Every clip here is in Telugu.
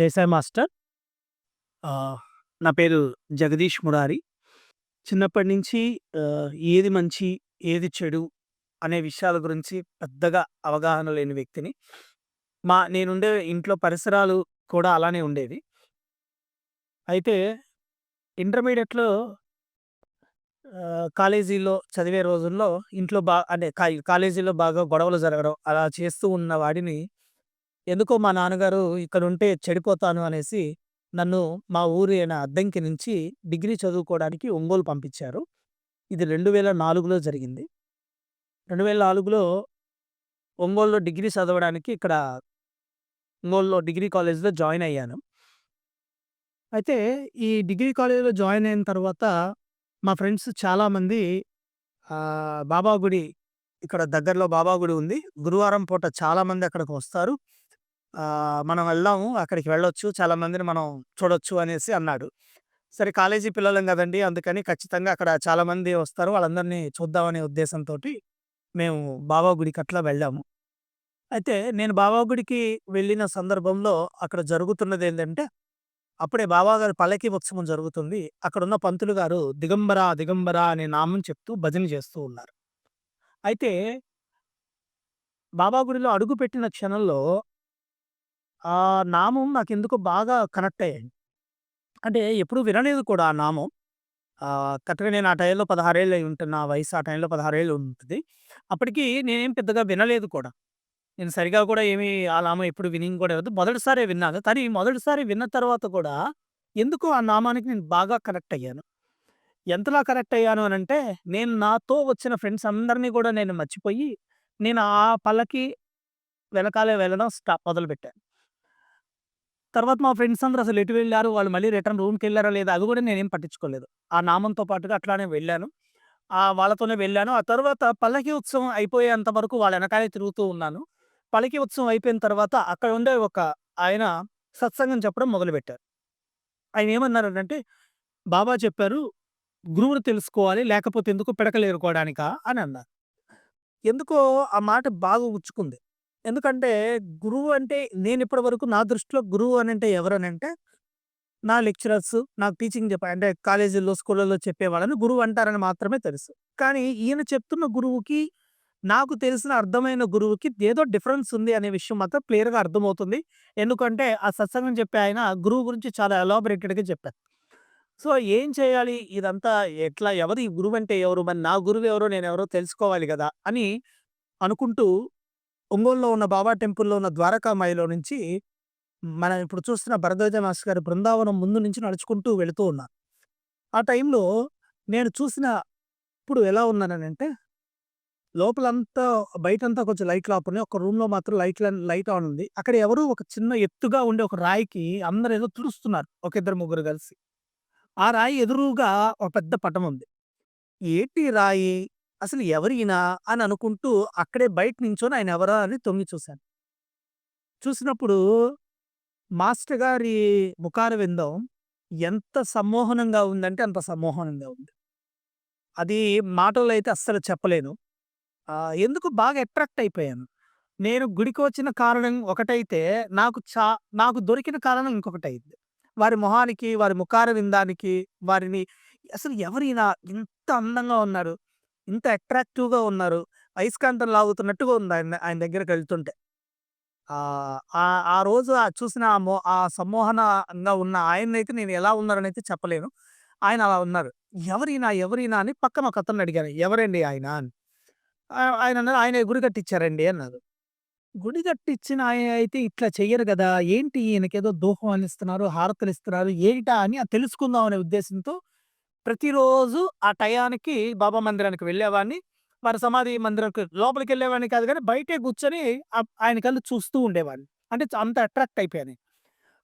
జైసాయి మాస్టర్. నా పేరు జగదీష్ మురారి. చిన్నప్పటి నుంచి ఏది మంచి, ఏది చెడు అనే విషయాల గురించి పెద్దగా అవగాహన లేని వ్యక్తిని. మా నేనుండే ఇంట్లో పరిసరాలు కూడా అలానే ఉండేవి. అయితే ఇంటర్మీడియట్లో కాలేజీలో చదివే రోజుల్లో ఇంట్లో బా అంటే కాలేజీలో బాగా గొడవలు జరగడం అలా చేస్తూ ఉన్న వాడిని ఎందుకో మా నాన్నగారు ఇక్కడ ఉంటే చెడిపోతాను అనేసి నన్ను మా ఊరి అయిన అద్దంకి నుంచి డిగ్రీ చదువుకోవడానికి ఒంగోలు పంపించారు. ఇది 2004లో జరిగింది. 2004లో ఒంగోలులో డిగ్రీ చదవడానికి ఇక్కడ ఒంగోలులో డిగ్రీ కాలేజ్‌లో జాయిన్ అయ్యాను. అయితే ఈ డిగ్రీ కాలేజ్‌లో జాయిన్ అయిన తర్వాత మా ఫ్రెండ్స్ చాలామంది బాబా గుడి ఇక్కడ దగ్గరలో బాబా గుడి ఉంది. గురువారం పూట చాలామంది అక్కడికి వస్తారు. మనం వెళ్దాము అక్కడికి వెళ్ళొచ్చు. చాలా మందిని మనం చూడొచ్చు అనేసి అన్నాడు. సరే కాలేజీ పిల్లలం కదండి అందుకని ఖచ్చితంగా అక్కడ చాలామంది వస్తారు. వాళ్ళందరిని చూద్దామనే ఉద్దేశంతో మేము బాబా గుడికి అట్లా వెళ్ళాము. అయితే నేను బాబా గుడికి వెళ్ళిన సందర్భంలో అక్కడ జరుగుతున్నది ఏంటంటే అప్పుడే బాబాగారి పల్లకి ఉత్సవం జరుగుతుంది. అక్కడున్న పంతులు గారు దిగంబర, దిగంబర అనే నామం చెప్తూ భజన చేస్తూ ఉన్నారు. అయితే బాబా గుడిలో అడుగుపెట్టిన క్షణంలో ఆ నామం ఎందుకు బాగా కనెక్ట్ అయ్యాయి. అంటే ఎప్పుడు వినలేదు కూడా ఆ నామం. కరెక్ట్‌గా నేను ఆ టైంలో పదహారేళ్ళు అయి ఉంటుంది. నా వయసు ఆ టైంలో 16 ఏళ్ళు ఉంటది. అప్పటికి నేనేం పెద్దగా వినలేదు కూడా. నేను సరిగా కూడా ఏమి ఆ నామం ఎప్పుడు విని కూడా లేదు. మొదటిసారే విన్నాను. కానీ మొదటిసారి విన్న తర్వాత కూడా ఎందుకు ఆ నామానికి నేను బాగా కనెక్ట్ అయ్యాను. ఎంతలా కనెక్ట్ అయ్యాను అని అంటే నేను నాతో వచ్చిన ఫ్రెండ్స్ అందరిని కూడా నేను మర్చిపోయి నేను ఆ పల్లకి వెనకాలే వెళ్ళడం స్టా మొదలుపెట్టాను. తర్వాత మా ఫ్రెండ్స్ అందరూ అసలు ఎటు వెళ్ళారు వాళ్ళు మళ్ళీ రిటర్న్ రూమ్కి వెళ్ళారో లేదా? అది కూడా నేనేం పట్టించుకోలేదు. ఆ నామంతో పాటుగా అట్లానే వెళ్ళాను. ఆ వాళ్ళతోనే వెళ్ళాను. ఆ తర్వాత పల్లకి ఉత్సవం అయిపోయేంత వరకు వాళ్ళ వెనకాలే తిరుగుతూ ఉన్నాను. పల్లకి ఉత్సవం అయిపోయిన తర్వాత అక్కడ ఉండే ఒక ఆయన సత్సంగం చెప్పడం మొదలుపెట్టారు. ఆయన ఏమన్నారు అంటే "బాబా చెప్పారు గురువును తెలుసుకోవాలి లేకపోతే ఎందుకు పిడకలేరుకోవడానికా అని అన్నారు. ఎందుకో ఆ మాట బాగా ఉచ్చుకుంది ఎందుకంటే గురువు అంటే నేనిప్పటి వరకు నా దృష్టిలో గురువు అని అనంటే ఎవరనంటే నా లెక్చరర్స్ నాకు టీచింగ్ చెప్ప అంటే కాలేజీల్లో, స్కూళ్ళలో చెప్పేవాళ్ళని గురువు అంటారని మాత్రమే తెలుసు. కానీ ఈయన చెప్తున్న గురువుకి, నాకు తెలిసిన అర్థమైన గురువుకి ఏదో డిఫరెన్స్ ఉంది అనే విషయం మాత్రం క్లియర్‌గా అర్థమవుతుంది. ఎందుకంటే ఆ సత్సంగం చెప్పే ఆయన గురువు గురించి చాలా ఎలాబరేటెడ్గా చెప్పారు. సో, ఏం చేయాలి? ఇదంతా ఎట్లా ఎవరు ఈ గురువంటే ఎవరు? మరి నా గురువు ఎవరో నేను ఎవరో తెలుసుకోవాలి కదా అని అనుకుంటూ ఒంగోలులో ఉన్న బాబా టెంపుల్‌లో ఉన్న ద్వారకామాయిలో నుంచి మనం ఇప్పుడు చూస్తున్న భరద్వాజ మాస్టర్ గారి బృందావనం ముందు నుంచి నడుచుకుంటూ వెళుతూ ఉన్నాను ఆ టైంలో నేను చూసిన ఇప్పుడు ఎలా ఉన్నానంటే లోపలంతా బయటంతా కొంచెం లైట్లు ఆఫ్ ఉన్నాయి. ఒక రూమ్‌లో మాత్రం లైట్ లైట్ ఆన్ ఉంది. అక్కడ ఎవరు ఒక చిన్న ఎత్తుగా ఉండే ఒక రాయికి అందరూ ఏదో తుడుస్తున్నారు. ఒక ఇద్దరు ముగ్గురు కలిసి. ఆ రాయి ఎదురుగా ఒక పెద్ద పటం ఉంది. ఏటి రాయి? అసలు ఎవరినా అని అనుకుంటూ అక్కడే బయట నించొని ఆయన ఎవరా అని తొంగి చూశాను. చూసినప్పుడు మాస్టర్ గారి ముఖార విందం ఎంత సమ్మోహనంగా ఉందంటే అంత సమ్మోహనంగా ఉంది. అది మాటల్లో అయితే అస్సలు చెప్పలేను. ఎందుకు బాగా అట్రాక్ట్ అయిపోయాను. నేను గుడికి వచ్చిన కారణం ఒకటైతే నాకు చా నాకు దొరికిన కారణం ఇంకొకటయింది. వారి మొహానికి, వారి ముఖార విందానికి, వారిని అసలు ఎవరైనా ఇంత అందంగా ఉన్నారు. ఇంత అట్రాక్టివ్‌గా ఉన్నారు. అయస్కాంతం లాగుతున్నట్టుగా ఉంది ఆయన ఆయన దగ్గరికి వెళ్తుంటే ఆ రోజు ఆ చూసిన ఆ మో ఆ సమ్మోహనంగా ఉన్న ఆయన అయితే నేను ఎలా ఉన్నారనైతే చెప్పలేను. ఆయన అలా ఉన్నారు. ఎవరీయన? ఎవరినా అని పక్కన ఒకతన్ని అడిగాను. ఎవరండి ఆయన అని. ఆయన అన్నారు "ఆయన గుడి కట్టించారండి" అన్నారు. గుడి కట్టించిన ఆయన అయితే ఇట్లా చెయ్యరు కదా ఏంటి ఈయనకేదో దూపం ఇస్తున్నారు, ఏంటా అని తెలుసుకుందాం అనే ఉద్దేశంతో ప్రతిరోజు ఆ టయానికి బాబా మందిరానికి వెళ్ళేవాడిని. వారి సమాధి మందిరాకి లోపలికి వెళ్ళేవాడిని కాదు కానీ బయటే కూర్చొని ఆయన కళ్ళు చూస్తూ ఉండేవాడిని. అంటే అంత అట్రాక్ట్ అయిపోయాను.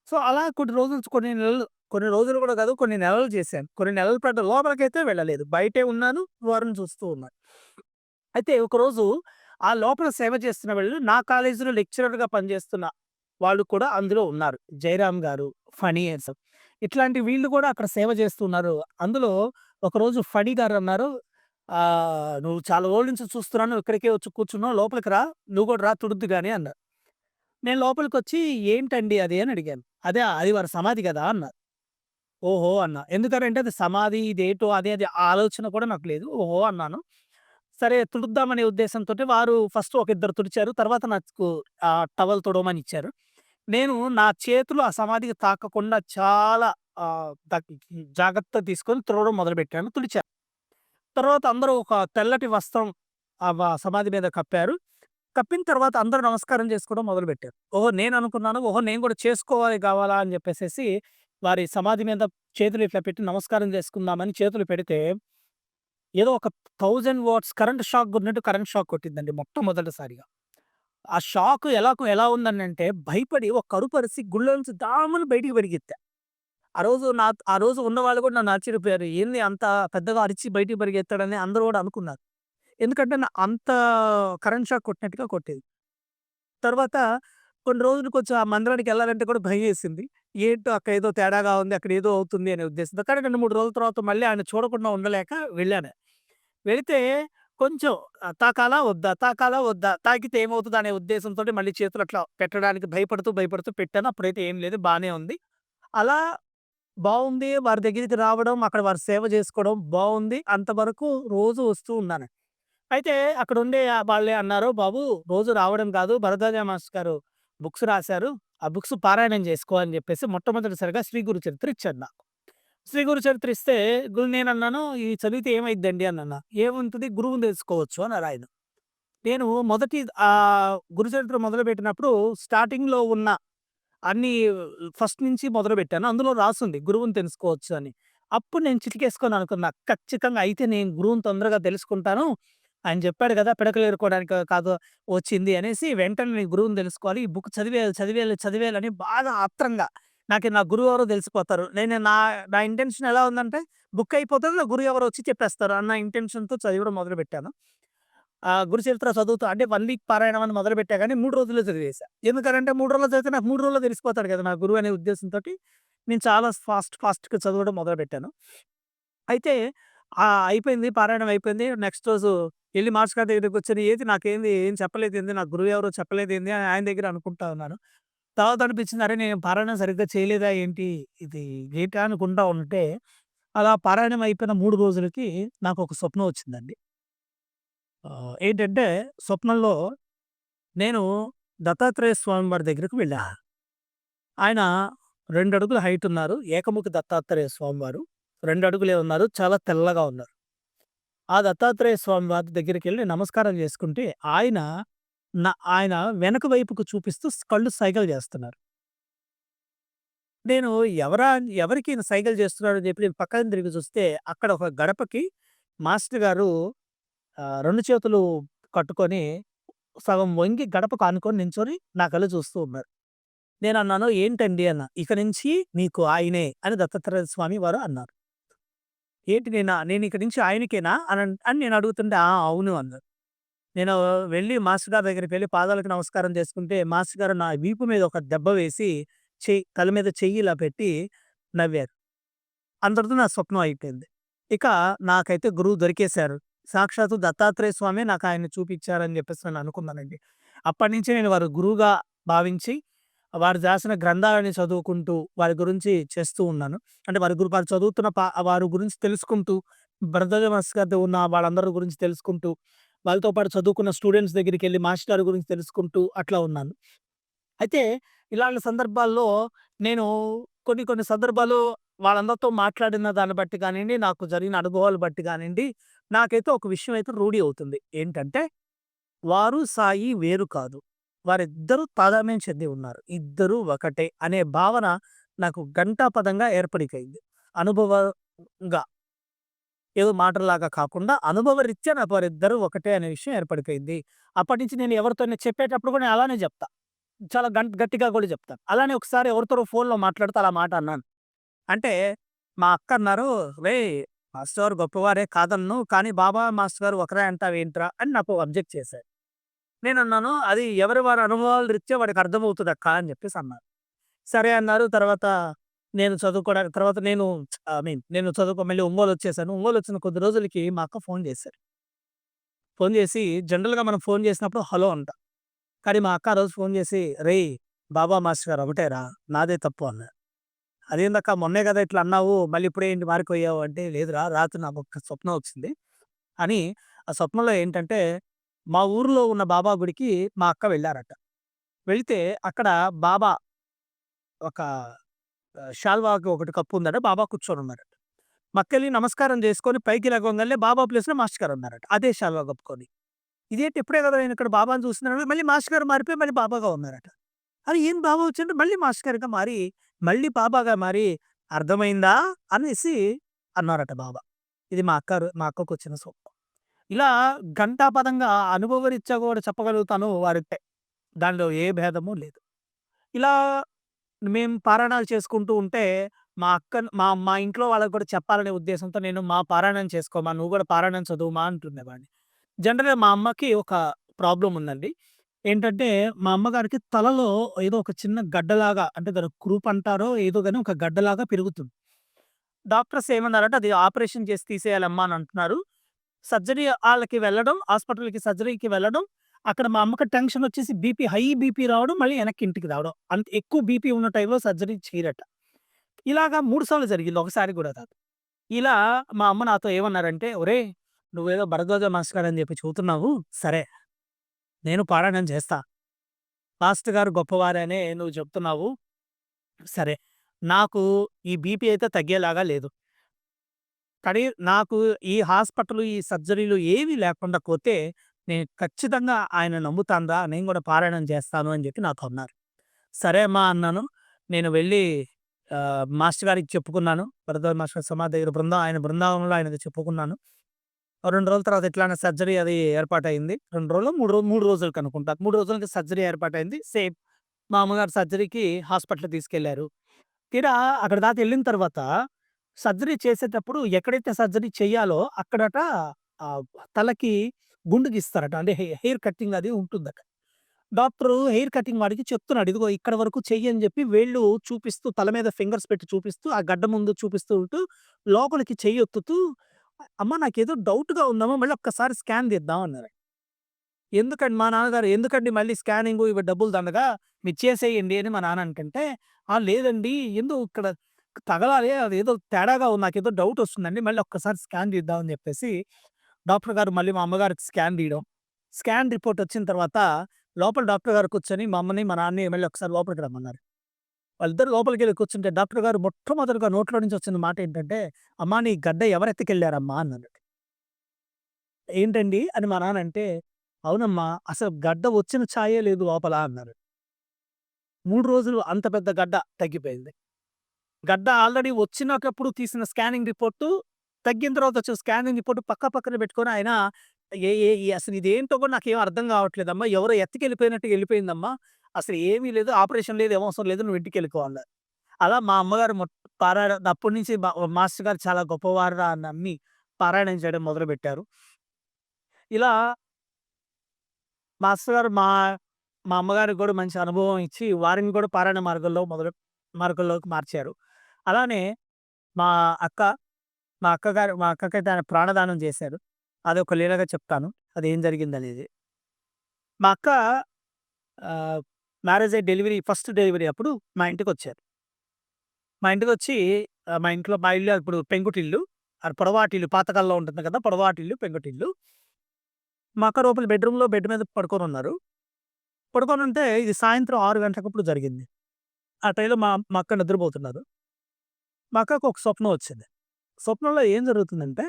సో, అలా కొన్ని రోజులు కొన్ని నెలలు కొన్ని రోజులు కూడా కాదు కొన్ని నెలలు చేశాను. కొన్ని నెలల పాటు లోపలికైతే వెళ్ళలేదు. బయటే ఉన్నాను. వారిని చూస్తూ ఉన్నాను. అయితే ఒకరోజు ఆ లోపల సేవ చేస్తున్న వాళ్ళు నా కాలేజీలో లెక్చరర్‌గా పనిచేస్తున్న వాళ్ళు కూడా అందులో ఉన్నారు. జయరామ్ గారు, ఫణి సార్ ఇట్లాంటి వీళ్ళు కూడా అక్కడ సేవ చేస్తున్నారు. అందులో ఒకరోజు ఫణి గారన్నారు, అన్నారు "నువ్వు చాలా రోజుల నుంచి చూస్తున్నాను. ఇక్కడికే వచ్చి కూర్చున్నావు. లోపలికి రా. నువ్వు కూడా రా తుడుద్దు కానీ అన్నారు. నేను లోపలికి వచ్చి "ఏంటండి అది" అని అడిగాను. "అదే అది వారి సమాధి కదా అన్నారు. "ఓహో!" అన్న ఎందుకంటే అది సమాధి ఇదేటో అదే అది ఆలోచన కూడా నాకు లేదు. ఓహో! అన్నాను. సరే తుడుద్దామనే ఉద్దేశంతో వారు ఫస్ట్ ఒక ఇద్దరు తుడిచారు. తర్వాత నాకు టవల్ తుడవమని ఇచ్చారు. నేను నా చేతులు ఆ సమాధికి తాకకుండా చాలా జాగ్రత్త తీసుకొని తుడవడం మొదలుపెట్టాను. తుడిచాను. తర్వాత అందరూ ఒక తెల్లటి వస్త్రం ఆ సమాధి మీద కప్పారు. కప్పిన తర్వాత అందరూ నమస్కారం చేసుకోవడం మొదలుపెట్టారు. ఓహో! నేను అనుకున్నాను. ఓహో! నేను కూడా చేసుకోవాలి కావాలా అని చెప్పేసి వారి సమాధి మీద చేతులు ఇట్లా పెట్టి నమస్కారం చేసుకుందామని చేతులు పెడితే ఏదో ఒక థౌజండ్ వాట్స్ కరెంట్ షాక్ కొన్నట్టు కరెంట్ షాక్ కొట్టిందండి మొట్టమొదటిసారిగా. ఆ షాక్ ఎలాకు ఎలా ఉందనంటే భయపడి ఒక కరుపరిసి గుళ్ళ నుంచి డామని బయటికి పరిగెత్తా. ఆ రోజు నా ఆ రోజు ఉన్న వాళ్ళు కూడా నన్ను ఆశ్చర్యపోయారు. ఏంది అంత పెద్దగా అరిచి బయటికి పరిగెత్తాడని అందరూ కూడా అనుకున్నారు. ఎందుకంటే నా అంత కరెంట్ షాక్ కొట్టినట్టుగా కొట్టేది. తర్వాత కొన్ని రోజులు కొంచెం ఆ మందిరానికి వెళ్ళాలంటే కూడా భయమేసింది. ఏంటో అక్కడ ఏదో తేడాగా ఉంది. అక్కడ ఏదో అవుతుంది అనే ఉద్దేశంతో. కానీ 2, 3 రోజుల తర్వాత మళ్ళీ ఆయన చూడకుండా ఉండలేక వెళ్ళాను. వెళితే కొంచెం తాకాలా? వద్దా? తాకాలా? వద్దా? తాకితే ఏమవుతుంది అనే ఉద్దేశంతో మళ్ళీ చేతులు అట్లా పెట్టడానికి భయపడుతూ, భయపడుతూ పెట్టాను. అప్పుడైతే ఏం లేదు బాగానే ఉంది. అలా బాగుంది వారి దగ్గరికి రావడం, అక్కడ వారి సేవ చేసుకోవడం బాగుంది అంతవరకు రోజు వస్తూ ఉన్నాను. అయితే అక్కడ ఉండే వాళ్ళే అన్నారు, "బాబు రోజు రావడం కాదు. భరద్వాజ మాస్టర్ గారు బుక్స్ రాశారు. ఆ బుక్స్ పారాయణం చేసుకో" అని చెప్పేసి మొట్టమొదటిసారిగా శ్రీ గురు చరిత్ర ఇచ్చారు నాకు. శ్రీ గురు చరిత్ర ఇస్తే గురు నేను అన్నాను "ఇది చదివితే ఏమైద్దండి" అన్నా ఏముంటుంది గురువుని తెలుసుకోవచ్చు" అని ఆయన. నేను మొదటి ఆ గురు చరిత్ర మొదలుపెట్టినప్పుడు స్టార్టింగ్‌లో ఉన్న అన్నీ ఫస్ట్ నుంచి మొదలుపెట్టాను. అందులో రాసింది గురువుని తెలుసుకోవచ్చు అని. అప్పుడు నేను చిటికేసుకొని అనుకున్నా, ఖచ్చితంగా అయితే నేను గురువుని తొందరగా తెలుసుకుంటాను. ఆయన చెప్పాడు కదా! పిడకలు ఏరుకోవడానికి కాదు వచ్చింది అనేసి వెంటనే నేను గురువుని తెలుసుకోవాలి. ఈ బుక్ చదివేయాలి, చదివేయాలి, చదివేయాలని బాగా ఆత్రంగా నాకు నా గురువు ఎవరో తెలిసిపోతారు. నేను నా నా ఇంటెన్షన్ ఎలా ఉందంటే బుక్ అయిపోతుంది నా గురువు ఎవరో వచ్చి చెప్పేస్తారు అన్న ఇంటెన్షన్‌తో చదవడం మొదలుపెట్టాను. ఆహ్, గురు చరిత్ర చదువుతూ అంటే వన్ వీక్ పారాయణం అని మొదలుపెట్టా కానీ మూడు రోజుల్లో చదివేశా. ఎందుకనంటే 3 రోజుల్లో చదివితే నాకు మూడు రోజుల్లో తెలిసిపోతాడు కదా! నా గురువు అనే ఉద్దేశంతో నేను చాలా ఫాస్ట్ ఫాస్ట్‌గా చదవడం మొదలుపెట్టాను. అయితే అయిపోయింది పారాయణం అయిపోయింది. నెక్స్ట్ రోజు వెళ్ళి మాస్టర్ గారి దగ్గరికి వచ్చిన "ఏది నాకేంది ఏం చెప్పలేదు ఏంది నాకు గురువు ఎవరో చెప్పలేదేంది?" అని ఆయన దగ్గర అనుకుంటా ఉన్నాను. తర్వాత అనిపించింది అరే! నేను పారాయణం సరిగ్గా చేయలేదా ఏంటి? ఇది ఏంటా అనుకుంటా ఉంటే అలా పారాయణం అయిపోయిన మూడు రోజులకి నాకు ఒక స్వప్నం వచ్చిందండి. ఏంటంటే స్వప్నంలో నేను దత్తాత్రేయ స్వామి వారి దగ్గరకు వెళ్ళా. ఆయన రెండు అడుగుల హైట్ ఉన్నారు. ఏకముఖి దత్తాత్రేయ స్వామివారు. రెండు అడుగులే ఉన్నారు. చాలా తెల్లగా ఉన్నారు. ఆ దత్తాత్రేయ స్వామి వారి దగ్గరికి వెళ్ళి నమస్కారం చేసుకుంటే ఆయన నా ఆయన వెనక వైపుకు చూపిస్తూ కళ్ళు సైగలు చేస్తున్నారు. నేను ఎవరా ఎవరికి ఈయన సైగలు అని చెప్పి నేను పక్కన తిరిగి చూస్తే అక్కడ ఒక గడపకి మాస్టర్ గారు రెండు చేతులు కట్టుకొని సగం వంగి గడపకు ఆనుకొని నించొని నా కళ్ళు చూస్తూ ఉన్నారు. నేను అన్నాను "ఏంటండి?" అన్న "ఇక నుంచి నీకు ఆయనే" అని దత్తాత్రేయ స్వామి వారు అన్నారు. "ఏంటి నేనా? నేను ఇక నుంచి ఆయనకేనా?" అని అని నేను అడుగుతుంటే, "ఆ! అవును" అన్నారు. నేను వెళ్ళి మాస్టర్ గారి దగ్గరికి వెళ్ళి పాదాలకు నమస్కారం చేసుకుంటే, మాస్టర్ గారు నా వీపు మీద ఒక దెబ్బ వేసి, చెయ్యి తల మీద చెయ్యి ఇలా పెట్టి నవ్వారు. అందరితో నా స్వప్నం అయిపోయింది. ఇక నాకైతే గురువు దొరికేశారు. సాక్షాత్తు దత్తాత్రేయ స్వామి నాకు ఆయన చూపించారని చెప్పేసి నేను అనుకున్నానండి. అప్పటినుంచి నేను వారు గురువుగా భావించి, వారు రాసిన గ్రంథాలని చదువుకుంటూ, వారి గురించి చేస్తూ ఉన్నాను. అంటే వారి గురు వారు చదువుతున్న పా వారి గురించి తెలుసుకుంటూ, భరద్వాజ మాస్టర్ గారితో ఉన్న వాళ్ళందరి గురించి తెలుసుకుంటూ, వాళ్ళతో పాటు చదువుకున్న స్టూడెంట్స్ దగ్గరికెళ్ళి మాస్టర్ గారి గురించి తెలుసుకుంటూ అట్లా ఉన్నాను. అయితే ఇలాంటి సందర్భాల్లో నేను కొన్ని కొన్ని సందర్భాలు వాళ్ళందరితో మాట్లాడిన దాన్ని బట్టి కానివ్వండి నాకు జరిగిన అనుభవాలు బట్టి కానివ్వండి నాకైతే ఒక విషయం అయితే రూఢి అవుతుంది. ఏంటంటే, వారు, సాయి వేరు కాదు. వారిద్దరూ తాదామ్యం చెంది ఉన్నారు. ఇద్దరూ ఒకటే అనే భావన నాకు ఘంటాపథంగా ఏర్పడికైంది అనుభవంగా ఏదో మాటలాగా కాకుండా అనుభవరీత్యా నాకు వారిద్దరూ ఒకటే అనే విషయం ఏర్పడిపోయింది. అప్పటినుంచి నేను ఎవరితో చెప్పేటప్పుడు కూడా నేను అలానే చెప్తా. చాలా గంట గట్టిగా కూడా చెప్తాను. అలానే ఒకసారి ఎవరితో ఫోన్‌లో మాట్లాడుతూ అలా మాట అన్నాను. అంటే మా అక్క అన్నారు, రే మాస్టర్ గారు గొప్పవారే కాదన్ను కానీ బాబా, మాస్టర్ గారు ఒకరే అంటావేంట్రా" అని నాకు అబ్జెక్ట్ చేశారు. నేను అన్నాను "అది ఎవరి వారి అనుభవాల రీత్యా వాడికి అర్థమవుతదక్కా" అని చెప్పేసి అన్నారు. సరే అన్నారు. తర్వాత నేను చదువుకోవడానికి తర్వాత నేను ఐ మీన్ నేను చదువుకో మళ్ళీ ఒంగోలు వచ్చేసాను. ఒంగోలు వచ్చిన కొద్ది రోజులకి మా అక్క ఫోన్ చేశారు. ఫోన్ చేసి జనరల్‌గా మనం ఫోన్ చేసినప్పుడు హలో అంటాం. కానీ మా అక్క రోజు ఫోన్ చేసి, "రేయ్! బాబా మాస్టర్ గారు ఒకటేరా నాదే తప్పు" అన్నారు. "అదేందక్కా మొన్నే కదా ఇట్లా అన్నావు మళ్ళీ ఇప్పుడేంటి మారిపోయావు" అంటే, "లేదురా రాత్రి ఒక స్వప్నం వచ్చింది" అని ఆ స్వప్నంలో ఏంటంటే, మా ఊర్లో ఉన్న బాబా గుడికి మా అక్క వెళ్ళారట వెళితే అక్కడ బాబా ఒక షాల్వాకి ఒకటి కప్పు ఉందట. బాబా కూర్చొని ఉన్నారట మక్కెళ్ళి నమస్కారం చేసుకొని పైకి లెగవంగాల్నే బాబా ప్లేస్‌లో మాస్టర్ గారు ఉన్నారట. అదే శాల్వా కప్పుకొని. ఇదేంటి ఇప్పుడే కదా నేను ఇక్కడ బాబాని చూస్తున్నాను. మళ్ళీ మాస్టర్ గారు మారిపోయి మళ్ళీ బాబాగా ఉన్నారట. అది ఏం బాబా వచ్చారంటే మళ్ళీ మాస్టర్ గారిగా మారి, మళ్ళీ బాబాగా మారి "అర్థమైందా?" అనేసి అన్నారట బాబా. ఇది మా అక్క మా అక్కకు వచ్చిన స్వప్నం. ఇలా ఘంటాపదంగా అనుభవరీత్యా కూడా చెప్పగలుగుతాను వారితే. దానిలో ఏ భేదము లేదు. ఇలా మేము పారాయణాలు చేసుకుంటూ ఉంటే మా అక్క మా మా ఇంట్లో వాళ్ళకి కూడా చెప్పాలనే ఉద్దేశంతో నేను "మా పారాయణం చేసుకోమా, నువ్వు కూడా పారాయణం చదువుమా" అంటుండేవాడిని. జనరల్‌గా మా అమ్మకి ఒక ప్రాబ్లమ్ ఉందండి. ఏంటంటే మా అమ్మగారికి తలలో ఏదో ఒక చిన్న గడ్డలాగా అంటే దాన్ని క్రూప్ అంటారో ఏదో గాని ఒక గడ్డలాగా పెరుగుతుంది. డాక్టర్స్ ఏమన్నారంటే, "అది ఆపరేషన్ చేసి తీసేయాలమ్మా" అని అంటున్నారు. సర్జరీ ఆళ్ళకి వెళ్ళడం, హాస్పిటల్‌కి సర్జరీకి వెళ్ళడం, అక్కడ మా అమ్మకి టెన్షన్ వచ్చేసి బీపీ హై బీపీ రావడం, మళ్ళీ వెనక్కి ఇంటికి రావడం. అంత ఎక్కువ బీపీ ఉన్న టైంలో సర్జరీ చేయరట. ఇలాగా మూడు సార్లు జరిగింది. ఒకసారి కూడా కాదు. ఇలా మా అమ్మ నాతో ఏమన్నారంటే, "ఒరేయ్! నువ్వేదో భరద్వాజ మాస్టర్ అని చెప్పి చెబుతున్నావు. సరే. నేను పారాయణం చేస్తా. మాస్టర్ గారు గొప్పవారనే నువ్వు చెప్తున్నావు. సరే. నాకు ఈ బీపీ అయితే తగ్గేలాగా లేదు. కానీ నాకు ఈ హాస్పిటల్, ఈ సర్జరీలు ఏవి లేకుండా పోతే నేను ఖచ్చితంగా ఆయన నమ్ముతాందా నేను కూడా పారాయణం చేస్తాను" అని చెప్పి నాతో అన్నారు. సరే అమ్మా అన్నాను. నేను వెళ్ళి మాస్టర్ గారికి చెప్పుకున్నాను. భరద్వాజ్ మాస్టర్ సమాధి దగ్గర బృందం ఆయన బృందావనంలో ఆయనకి చెప్పుకున్నాను. రెండు రోజుల తర్వాత ఎట్లానే సర్జరీ అది ఏర్పాటయింది. 2 రోజులో, 3 రో 3 రోజులకి అనుకుంటా. 3 రోజులకి సర్జరీ ఏర్పాటైంది సేమ్ మా అమ్మగారు సర్జరీకి హాస్పిటల్‌కి తీసుకెళ్ళారు. తీరా అక్కడ దాకా వెళ్ళిన తర్వాత సర్జరీ చేసేటప్పుడు ఎక్కడైతే సర్జరీ చేయాలో అక్కడట తలకి గుండుకి గీస్తారట. అంటే హెయిర్ కటింగ్ అది ఉంటుందట. డాక్టర్ హెయిర్ కటింగ్ వాడికి చెప్తున్నాడు. ఇదిగో ఇక్కడ వరకు చెయ్యి అని చెప్పి వేళ్ళు చూపిస్తూ తల మీద ఫింగర్స్ పెట్టి చూపిస్తూ, ఆ గడ్డ ముందు చూపిస్తూ ఉంటూ లోపలికి చెయ్యి ఒత్తుతూ, "అమ్మ నాకేదో డౌట్‌గా ఉందమ్మా మళ్ళీ ఒక్కసారి స్కాన్ తీద్దాం" అన్నారు. ఎందుకండి మా నాన్నగారు "ఎందుకండి మళ్ళీ స్కానింగ్ ఇవి డబ్బులు దండగా మీరు చేసేయండి" అని మా నాన్న అంటుంటే, "ఆ! లేదండి ఏందో ఇక్కడ తగలాలి ఏదో తేడాగా ఉంది. నాకేదో డౌట్ వస్తుందండి. మళ్ళీ ఒక్కసారి స్కాన్ చేద్దామని అని చెప్పేసి డాక్టర్ గారు మళ్ళీ మా అమ్మగారికి స్కాన్ తీయడం. స్కాన్ రిపోర్ట్ వచ్చిన తర్వాత లోపల డాక్టర్ గారు కూర్చొని మా అమ్మని, మా నాన్న మళ్ళీ ఒకసారి లోపలికి రమ్మన్నారు. లోపలికి వెళ్ళి కూర్చుంటే డాక్టర్ గారు మొట్టమొదటిగా నోట్లో నుంచి వచ్చిన మాట ఏంటంటే, "అమ్మా నీ గడ్డ ఎవరెత్తుకెళ్ళారమ్మా" అన్నారట. "ఏంటండి?" అని మా నాన్న అంటే, "అవునమ్మా అసలు గడ్డ వచ్చిన ఛాయే లేదు లోపల" అన్నారు. మూడు రోజులు అంత పెద్ద గడ్డ తగ్గిపోయింది. గడ్డ ఆల్రెడీ వచ్చినప్పుడు తీసిన స్కానింగ్ రిపోర్టు, తగ్గిన తర్వాత వచ్చిన స్కానింగ్ రిపోర్ట్ పక్క పక్కన పెట్టుకొని ఆయన ఏ ఏ అసలు ఇదేంటో కూడా నాకేం అర్థం కావట్లేదమ్మా. ఎవరో ఎత్తుకెళ్ళిపోయినట్టు వెళ్ళిపోయిందమ్మా. అసలు ఏమీ లేదు. ఆపరేషన్ లేదు. ఏం అవసరం లేదు. నువ్వు ఇంటికి అన్నారు. అలా మా అమ్మగారు పారాయణ అప్పటి నుంచి మా మాస్టర్ గారు చాలా గొప్పవారురా అని నమ్మి పారాయణం చేయడం మొదలుపెట్టారు. ఇలా మాస్టర్ గారు మా మా అమ్మగారికి కూడా మంచి అనుభవం ఇచ్చి వారిని కూడా పారాయణ మార్గంలో మొదలు మార్గంలోకి మార్చారు. అలానే మా అక్క, మా అక్కగారు మా అక్కకైతే ఆయన ప్రాణదానం చేశారు. అది ఒక లీలగా చెప్తాను. అది ఏం జరిగింది అనేది మా అక్క మ్యారేజ్ అయ్యి డెలివరీ ఫస్ట్ డెలివరీ అప్పుడు మా ఇంటికి వచ్చారు మా ఇంటికి వచ్చి మా ఇంట్లో మా ఇల్లు ఇప్పుడు పెంకుటిల్లు. అది పొడవాటిల్లు పాతకాలంలో ఉంటుంది కదా! పొడవాటిల్లు, పెంకుటిల్లు. మా అక్క లోపల బెడ్‌రూమ్‌లో బెడ్ మీద పడుకొని ఉన్నారు పడుకొని ఉంటే ఇది సాయంత్రం ఆరు గంటలకప్పుడు జరిగింది. ఆ టైంలో మా మా అక్క నిద్రపోతున్నారు. మా అక్కకు ఒక స్వప్నం వచ్చింది. స్వప్నంలో ఏం జరుగుతుందంటే,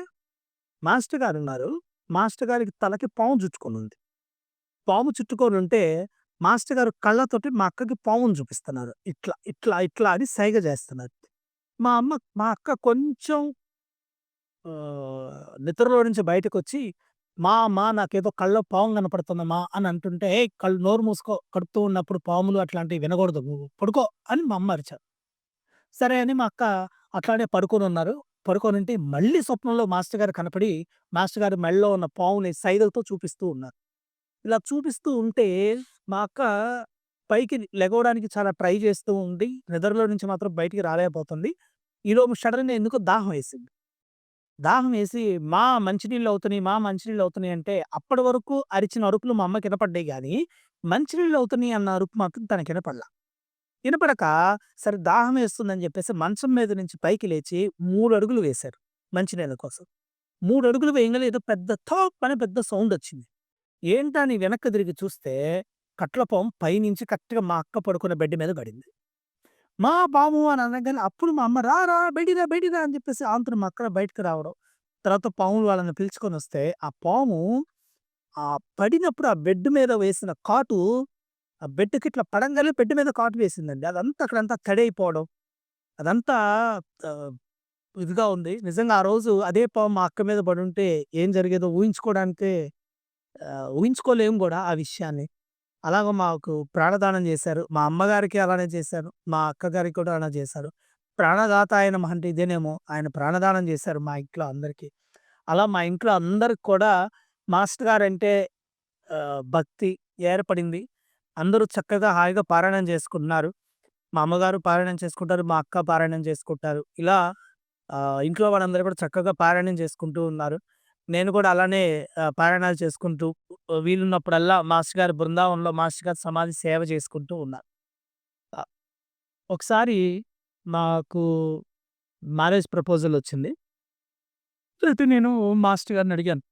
మాస్టర్ గారున్నారు. మాస్టర్ గారికి తలకి పాము చుట్టుకొని ఉంది పాము చుట్టుకొనుంటే మాస్టర్ గారు కళ్ళతోటి మా అక్కకి పాముని చూపిస్తున్నారు. ఇట్లా, ఇట్లా, ఇట్లా అని సైగ చేస్తున్నారు. మా అమ్మ మా అక్క కొంచెం నిద్రలో నుంచి బయటకొచ్చి, "మా అమ్మ నాకేదో కళ్ళలో పాము కనపడుతుందమ్మా" అని అంటుంటే, కళ్ళు నోరు మూసుకో. కడుపుతూ ఉన్నప్పుడు పాములు అట్లాంటివి వినకూడదు పడుకో" అని మా అమ్మ అరిచారు. సరే అని మా అక్క అట్లానే పడుకొని ఉన్నారు పడుకోనంటే మళ్ళీ స్వప్నంలో మాస్టర్ గారు కనపడి, మాస్టర్ గారు మెళ్ళలో ఉన్న పావుని సైదులతో చూపిస్తూ ఉన్నారు. ఇలా చూపిస్తూ ఉంటే మా అక్క పైకి లెగవడానికి చాలా ట్రై చేస్తూ ఉంది. నిద్రలో నుంచి మాత్రం బయటికి రాలేకపోతుంది. ఈలోపు షడర్ని ఎందుకో దాహం వేసింది. దాహం వేసి మా మంచినీళ్ళు అవుతున్నాయి, మా మంచినీళ్ళు అవుతున్నాయి అంటే అప్పటి వరకు అరిచిన అరుపులు మా అమ్మ కినపడ్డాయి కానీ మంచినీళ్ళు అవుతున్నాయి అన్న అరుపు మాత్రం తన కినపడలా వినపడక సరే దాహం వేస్తుందని చెప్పేసి మంచం మీద నుంచి పైకి లేచి మూడు అడుగులు వేశారు మంచినీళ్ళ కోసం. మూడు అడుగులు వేయంగానే ఏదో పెద్ద థోప్ అని పెద్ద సౌండ్ వచ్చింది. ఏంటా అని వెనక్కి తిరిగి చూస్తే కట్లపం పైనుంచి కరెక్ట్‌గా మా అక్క పడుకున్న బెడ్ మీద పడింది. మా పాము అని అనగానే అప్పుడు మా అమ్మ "రా రా బయటికి రా, అని చెప్పేసి ఆంతను మా అక్కడ బయటకు రావడం. తర్వాత పాములు వాళ్ళని పిలుచుకొని వస్తే ఆ పాము ఆ పడినప్పుడు ఆ బెడ్ మీద వేసిన కాటు ఆ బెడ్‌కి ఇట్లా పడంగానే బెడ్ మీద కాటు వేసిందండి. అదంతా అక్కడంతా తడైపోవడం. అదంతా ఇదిగా ఉంది. నిజంగా ఆ రోజు అదే పాము మా అక్క మీద పడి ఉంటే ఏం జరిగేదో ఊహించుకోవడానికి ఊహించుకోలేము కూడా ఆ విషయాన్ని. అలాగ మాకు ప్రాణదానం చేశారు. మా అమ్మగారికి అలానే చేశారు. మా అక్కగారికి కూడా అలా చేశారు. ప్రాణదాత ఆయన అంటే ఇదేనేమో! ఆయన ప్రాణదానం చేశారు మా ఇంట్లో అందరికీ అలా మా ఇంట్లో అందరికి కూడా మాస్టర్ గారంటే అంటే భక్తి ఏర్పడింది. అందరూ చక్కగా హాయిగా పారాయణం చేసుకుంటున్నారు. మా అమ్మగారు పారాయణం చేసుకుంటారు. మా అక్క పారాయణం చేసుకుంటారు. ఇలా ఇంట్లో వాళ్ళందరూ కూడా చక్కగా పారాయణం చేసుకుంటూ ఉన్నారు. నేను కూడా అలానే పారాయణాలు చేసుకుంటూ వీలున్నప్పుడల్లా మాస్టర్ గారి బృందావనంలో మాస్టర్ గారి సమాధి సేవ చేసుకుంటూ ఉన్నారు ఒకసారి మాకు మ్యారేజ్ ప్రపోజల్ వచ్చింది. అయితే నేను మాస్టర్ గారిని అడిగాను.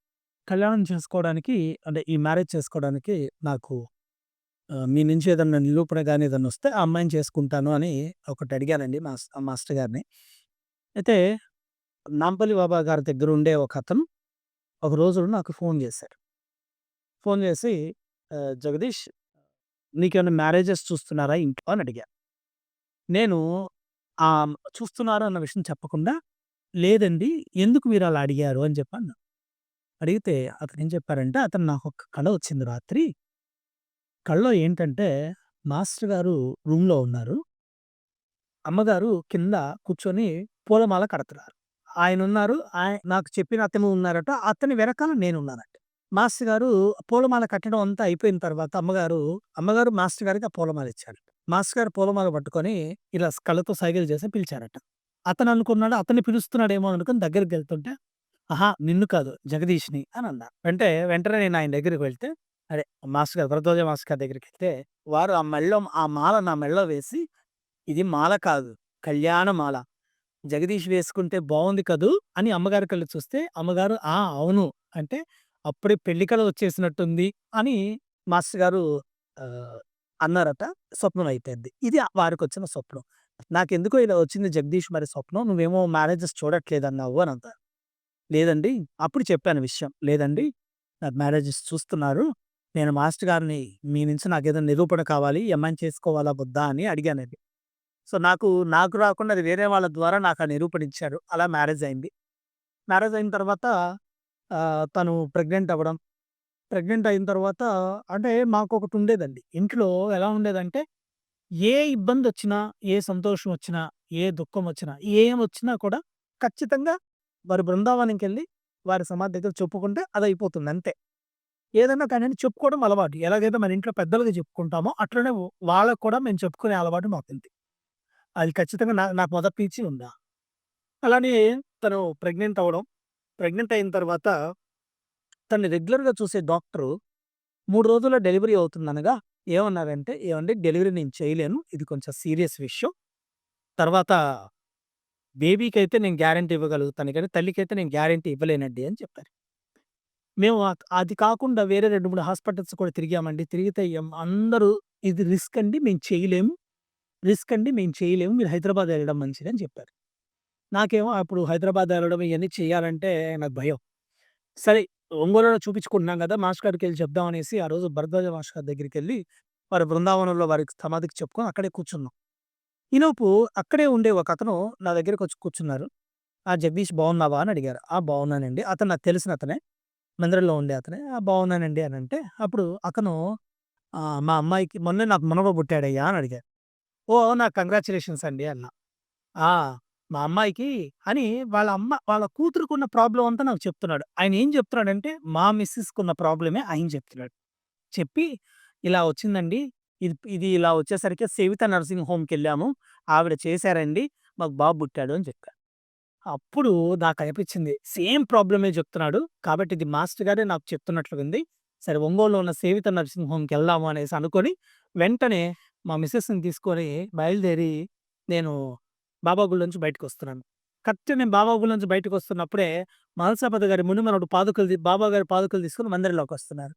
కళ్యాణం చేసుకోవడానికి అంటే ఈ మ్యారేజ్ చేసుకోవడానికి నాకు మీ నుంచి ఏదన్నా నిరూపణ కానీ ఏదన్నా వస్తే ఆ అమ్మాయిని చేసుకుంటాను అని ఒకటి అడిగానండి మాస్ మాస్టర్ గారిని. అయితే నాంపల్లి బాబా గారి దగ్గర ఉండే ఒకతను ఒకరోజు నాకు ఫోన్ చేశారు. ఫోన్ చేసి "జగదీష్ నీకేమైనా మ్యారేజెస్ చూస్తున్నారా ఇంట్లో?" అని అడిగా. నేను ఆ చూస్తున్నారు అన్న విషయం చెప్పకుండా, "లేదండి ఎందుకు మీరు అలా అడిగారు?" అని చెప్పాను అడిగితే అతను ఏం చెప్పారంటే, "అతను ఒక కను వచ్చింది రాత్రి. కళ్ళలో ఏంటంటే మాస్టర్ గారు రూమ్‌లో ఉన్నారు. అమ్మగారు కింద కూర్చొని పూలమాల కడుతున్నారు. ఆయన ఉన్నారు ఆయన నాకు చెప్పిన అతను ఉన్నారట. అతని వెనకాల నేనున్నానట. మాస్టర్ గారు పూలమాల కట్టడం అంతా అయిపోయిన తర్వాత అమ్మగారు, అమ్మగారు మాస్టర్ గారికి ఆ పూలమాల ఇచ్చారు మాస్టర్ గారు పూలమాల పట్టుకొని ఇలా కళ్ళతో సైగలు చేసి పిలిచారట. అతను అనుకున్నాడు అతన్ని పిలుస్తున్నాడేమో అనుకుని దగ్గరికెళ్తుంటే, ఆహా నిన్ను కాదు జగదీష్‌ని" అని అన్నారు. అంటే వెంటనే నేను ఆయన దగ్గరికి వెళ్తే, అదే మాస్టర్ గారు భరద్వాజ మాస్టర్ గారి దగ్గరికెళ్తే, వారు ఆ మెడలో ఆ మాల నా మెడలో వేసి, "ఇది మాల కాదు కళ్యాణ మాల. జగదీష్ వేసుకుంటే బావుంది కదూ" అని అమ్మగారి కళ్ళు చూస్తే, అమ్మగారు "ఆ! అవును" అంటే, "అప్పుడే పెళ్ళి కల వచ్చేసినట్టుంది" అని మాస్టర్ గారు ఆహ్, అన్నారట. స్వప్నం అయిపోయింది. ఇది వారికొచ్చిన స్వప్నం. నాకెందుకో ఇలా వచ్చింది జగదీష్ మరి స్వప్నం. నువ్వేమో మ్యారేజెస్ చూడట్లేదన్నావు అని అన్నారు. లేదండి అప్పుడు చెప్పాను విషయం. లేదండి నాకు మ్యారేజెస్ చూస్తున్నారు. నేను మాస్టర్ గారిని మీ నుంచి నాకు ఏదైనా నిరూపణ కావాలి. ఈ చేసుకోవాలా వద్దా అని అడిగానండి. సో, నాకు నాకు రాకుండా అది వేరే వాళ్ళ ద్వారా నాకు ఆ నిరూపణ ఇచ్చారు. అలా మ్యారేజ్ అయింది. మ్యారేజ్ అయిన తర్వాత తను ప్రెగ్నెంట్ అవ్వడం. ప్రెగ్నెంట్ అయిన తర్వాత అంటే మాకొకటి ఉండేదండి. ఇంట్లో ఎలా ఉండేదంటే, ఏ ఇబ్బంది వచ్చినా ఏ సంతోషం వచ్చినా, ఏ దుఃఖం వచ్చినా, ఏం వచ్చినా కూడా ఖచ్చితంగా వారి బృందావనంకెళ్ళి వారి సమాధి దగ్గర చెప్పుకుంటే అది అయిపోతుంది అంతే. ఏదైనా కానీ చెప్పుకోవడం అలవాటు. ఎలాగైతే మన ఇంట్లో పెద్దలుగా చెప్పుకుంటామో అట్లనే వాళ్ళకి కూడా మేము చెప్పుకునే అలవాటు మాకుంది. అది ఖచ్చితంగా నా నాకు మొదటి నుంచి ఉందా. అలానే తను ప్రెగ్నెంట్ అవ్వడం. ప్రెగ్నెంట్ అయిన తర్వాత తను రెగ్యులర్‌గా చూసే డాక్టరు మూడు రోజుల్లో డెలివరీ అవుతుందనగా ఏమన్నారంటే, ఏమండి డెలివరీ నేను చేయలేను. ఇది కొంచెం సీరియస్ విషయం. తర్వాత బేబీకి అయితే నేను గ్యారంటీ ఇవ్వగలుగుతాను కానీ అయితే నేను గ్యారంటీ ఇవ్వలేనండి" అని చెప్పారు. మేము అది కాకుండా వేరే 2, 3 హాస్పిటల్స్ కూడా తిరిగామండి. తిరిగితే అందరూ "ఇది రిస్క్ అండి. మేము చేయలేము. రిస్క్ అండి. మేము చేయలేము. మీరు హైదరాబాద్ ఎళ్ళడం మంచిదని" చెప్పారు. నాకేమో అప్పుడు హైదరాబాద్ వెళ్ళడం ఇవన్నీ చేయాలంటే నాకు భయం. సరే ఒంగోలులో చూపించుకుంటున్నాం కదా మాస్టర్ గారికెళ్ళి చెప్దాం అనేసి ఆ రోజు భరద్వాజ మాస్టర్ గారి దగ్గరికెళ్ళి వారి బృందావనంలో వారికి సమాధికి చెప్పుకొని అక్కడే కూర్చున్నాం. ఈలోపు అక్కడే ఉండే ఒక అతను నా దగ్గరకొచ్చి కూర్చున్నారు. "ఆ! జగదీష్ బాగున్నావా?" అని అడిగారు. "ఆ! బాగున్నానండి." అతను నాకు తెలిసిన అతనే. మందిరంలో ఉండే అతనే. బాగున్నానండి అని అంటే అప్పుడు అతను "మా అమ్మాయికి మొన్నే నాకు మనవ పుట్టాడయ్యా" అని అడిగాడు ఓ అవునా! కంగ్రాచులేషన్స్ అండి" అన్న "ఆ! మా అమ్మాయికి" అని వాళ్ళ అమ్మ వాళ్ళ కూతురుకున్న ప్రాబ్లం అంతా నాకు చెప్తున్నాడు. ఆయన ఏం చెప్తున్నాడంటే మా మిసెస్‌కున్న ప్రాబ్లమే ఆయన చెప్తున్నాడు. చెప్పి "ఇలా వచ్చిందండి. ఇది ఇది ఇలా వచ్చేసరికి సేవిత నర్సింగ్ హోమ్కి వెళ్ళాము ఆవిడ చేశారండి. మాకు బాబు పుట్టాడు" అని చెప్పారు. అప్పుడు నాకు అనిపించింది సేమ్ ప్రాబ్లమే చెప్తున్నాడు. కాబట్టి ఇది మాస్టర్ గారే నాకు చెప్తున్నట్లుగుంది. సరే ఒంగోలులో ఉన్న సేవిత నర్సింగ్ హోమ్కి వెళ్దాము అనేసి అనుకొని వెంటనే మా మిస్సెస్ని తీసుకొని బయలుదేరి నేను బాబా నుంచి నుంచి బయటకొస్తున్నాను. కరెక్ట్ నేను బాబా గుడి నుంచి బయటకొస్తున్నప్పుడే మహల్సాపతి గారి మునిమనుడు పాదుకలు బాబా గారి పాదుకలు తీసుకొని మందిరంలోకొస్తున్నారు.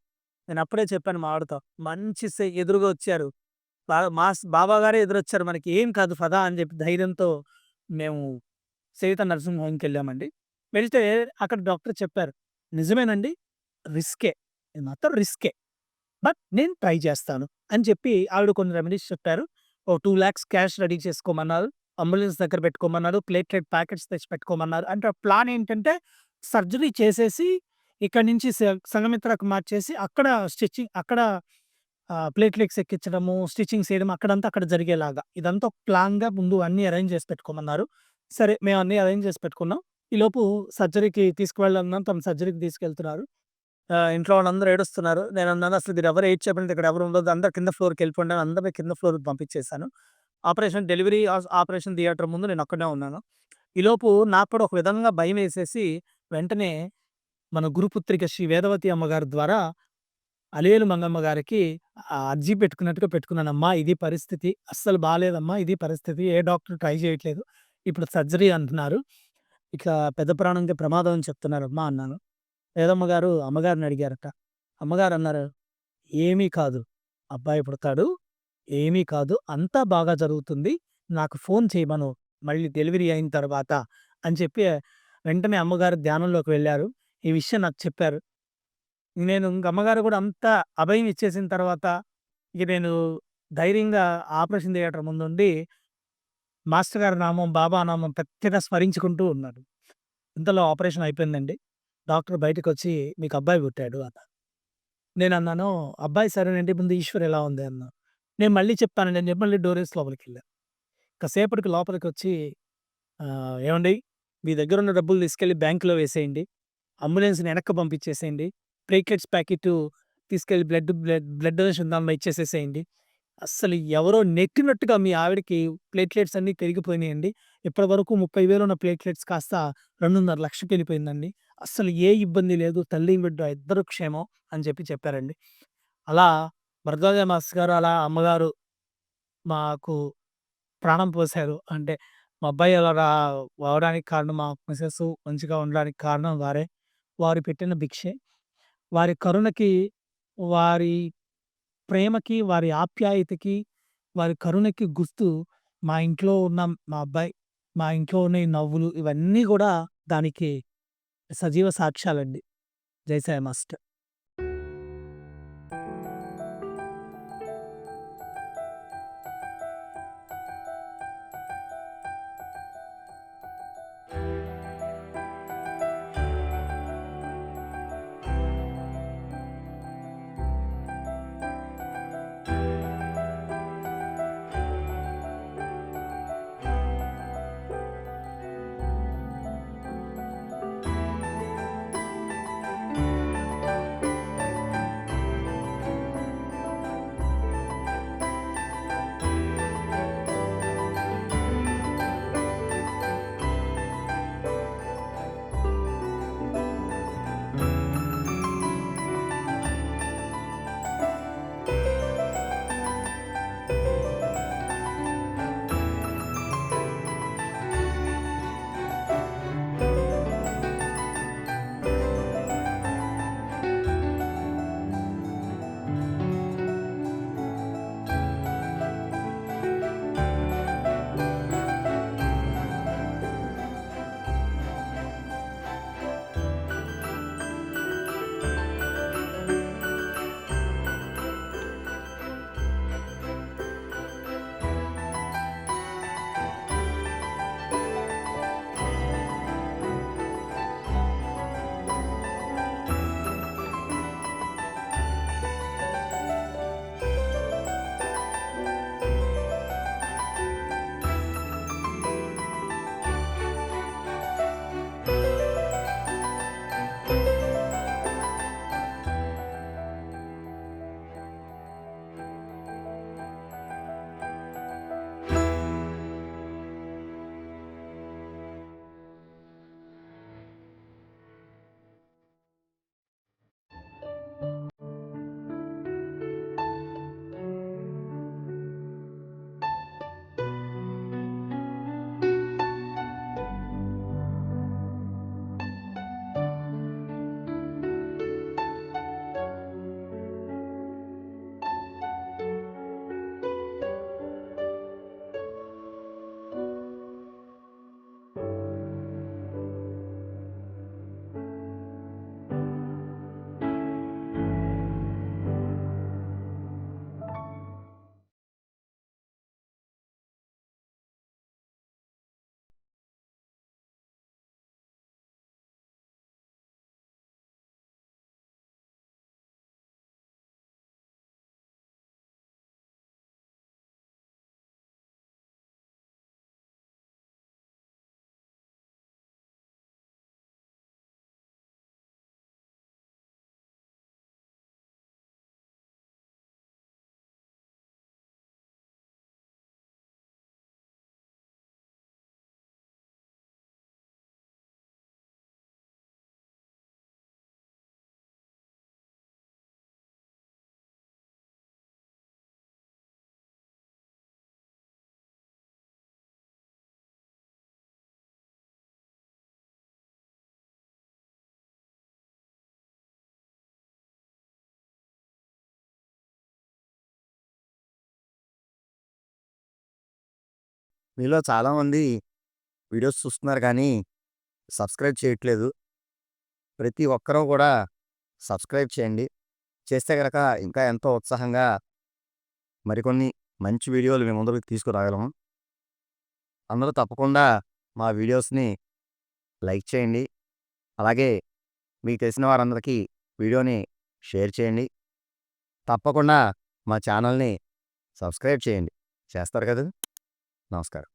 నేను అప్పుడే చెప్పాను మా ఆవిడతో, మంచి ఎదురుగా వచ్చారు. బా మాస్ బాబా గారే ఎదురొచ్చారు మనకి ఏం కాదు ఫదా అని చెప్పి ధైర్యంతో మేము సేవిత నర్సింగ్ హోమ్‌కెళ్ళామండి. వెళ్తే అక్కడ డాక్టర్ చెప్పారు. నిజమేనండి. రిస్కే. ఇది మాత్రం రిస్కే. బట్ నేను ట్రై చేస్తాను అని చెప్పి ఆవిడ కొన్ని రెమెడీస్ చెప్పారు. ఓ టూ ల్యాక్స్ క్యాష్ రెడీ చేసుకోమన్నారు. అంబులెన్స్ దగ్గర పెట్టుకోమన్నారు. ప్లేట్‌లెట్ ప్యాకెట్స్ తెచ్చి పెట్టుకోమన్నారు. అంటే ప్లాన్ ఏంటంటే సర్జరీ చేసేసి ఇక్కడ నుంచి సంగమిత్రకు సంఘమిత్రకు మార్చేసి అక్కడ స్టిచ్చింగ్ అక్కడ ప్లేట్‌లెట్స్ ఎక్కించడము, స్టిచ్చింగ్ చేయడం అక్కడంతా అక్కడ జరిగేలాగా. ఇదంతా ఒక ప్లాన్‌గా ముందు అన్నీ అరేంజ్ చేసి పెట్టుకోమన్నారు. సరే మేము అన్నీ అరేంజ్ చేసి పెట్టుకున్నాం. ఈలోపు సర్జరీకి తీసుకువెళ్ళన్నాం. తను సర్జరీకి తీసుకెళ్తున్నారు. ఆహ్, ఇంట్లో వాళ్ళందరూ ఏడుస్తున్నారు. నేనన్నాను అసలు మీరు ఎవరు ఏడ్చేపండి ఇక్కడ ఎవరు ఉండొద్దు. అందరూ కింద ఫ్లోర్కి ఫ్లోర్‌కెళ్ళిపోండి అని అందరిని కింద ఫ్లోర్‌కి పంపించేసాను. ఆపరేషన్ డెలివరీ ఆస్ ఆపరేషన్ థియేటర్ ముందు నేను ఒక్కడినే ఉన్నాను. ఈలోపు నాకు కూడా ఒక విధంగా భయమేసేసి వెంటనే మన గురుపుత్రిక శ్రీ వేదవతి అమ్మగారి ద్వారా అలివేలు మంగమ్మ గారికి ఆహ్, అర్జీ పెట్టుకున్నట్టుగా పెట్టుకున్నానమ్మా ఇది పరిస్థితి. అస్సలు బాలేదమ్మా ఇది పరిస్థితి. ఏ డాక్టర్ ట్రై చేయట్లేదు. ఇప్పుడు సర్జరీ అంటున్నారు. ఇక పెద్ద ప్రాణంకి ప్రమాదం అని చెప్తున్నారు అమ్మ అన్నాను. వేదమ్మ గారు అమ్మగారిని అడిగారట. అమ్మగారు అన్నారు, "ఏమీ కాదు. అబ్బాయి పుడతాడు. ఏమీ కాదు. అంతా బాగా జరుగుతుంది. నాకు ఫోన్ చేయమను మళ్ళీ డెలివరీ అయిన తర్వాత" అని చెప్పి వెంటనే అమ్మగారు ధ్యానంలోకి వెళ్ళారు ఈ విషయం నాకు చెప్పారు. నేను ఇంక అమ్మగారు కూడా అంతా అభయం ఇచ్చేసిన తర్వాత ఇక నేను ధైర్యంగా ఆపరేషన్ థియేటర్ ముందుండి మాస్టర్ గారి నామం, బాబా నామం పెద్దగా స్మరించుకుంటూ ఉన్నాడు ఇంతలో ఆపరేషన్ అయిపోయిందండి. డాక్టర్ బయటకొచ్చి "మీకు అబ్బాయి పుట్టాడు" అంత నేను అన్నాను "అబ్బాయి సరేనండి. ముందు ఈశ్వర్ ఎలా ఉంది" అన్నా. నేను మళ్ళీ చెప్పాను నేను చెప్పి మళ్ళీ లోపలికి వెళ్ళాను కాసేపటికి లోపలికొచ్చి వచ్చి ఏమండి మీ దగ్గరున్న డబ్బులు తీసుకెళ్ళి బ్యాంకులో వేసేయండి. అంబులెన్స్‌ని వెనక్కి పంపించేసేయండి. ప్లేట్‌లెట్స్ ప్యాకెట్ తీసుకెళ్ళి బ్లడ్ బ్లడ్ బ్లడ్ డొనేషన్ దానిలో ఇచ్చేసేసేయండి. అస్సలు ఎవరో నెట్టినట్టుగా మీ ఆవిడకి ప్లేట్‌లెట్స్ అన్నీ పెరిగిపోయినాయండి. ఇప్పటివరకు 30,000 ఉన్న ప్లేట్‌లెట్స్ కాస్త రెండున్నర లక్షకి వెళ్ళిపోయిందండి అస్సలు ఏ ఇబ్బంది లేదు. తల్లి, బిడ్డ ఇద్దరు క్షేమం" అని చెప్పి చెప్పారండి. అలా భరద్వాజ మాస్టర్ గారు అలా అమ్మగారు మాకు ప్రాణం పోశారు అంటే మా అబ్బాయి అలా రా అవడానికి కారణం మా మిసెస్ మంచిగా ఉండడానికి కారణం వారే. వారు పెట్టిన భిక్షే. వారి కరుణకి, వారి ప్రేమకి, వారి ఆప్యాయతకి, వారి కరుణకి గుర్తు మా ఇంట్లో ఉన్న మా అబ్బాయి, మా ఇంట్లో ఉన్న ఈ నవ్వులు ఇవన్నీ కూడా దానికి సజీవ సాక్ష్యాలండి. జై సాయి మాస్టర్. మీలో చాలామంది వీడియోస్ చూస్తున్నారు కానీ సబ్స్క్రైబ్ చేయట్లేదు. ప్రతి ఒక్కరూ కూడా సబ్స్క్రైబ్ చేయండి. చేస్తే కనుక ఇంకా ఎంతో ఉత్సాహంగా మరికొన్ని మంచి వీడియోలు మేము ముందుకు తీసుకురాగలము. అందరూ తప్పకుండా మా వీడియోస్ని లైక్ చేయండి. అలాగే మీకు తెలిసిన వారందరికీ వీడియోని షేర్ చేయండి. తప్పకుండా మా ఛానల్ని సబ్స్క్రైబ్ చేయండి. చేస్తారు కదా? నమస్కారం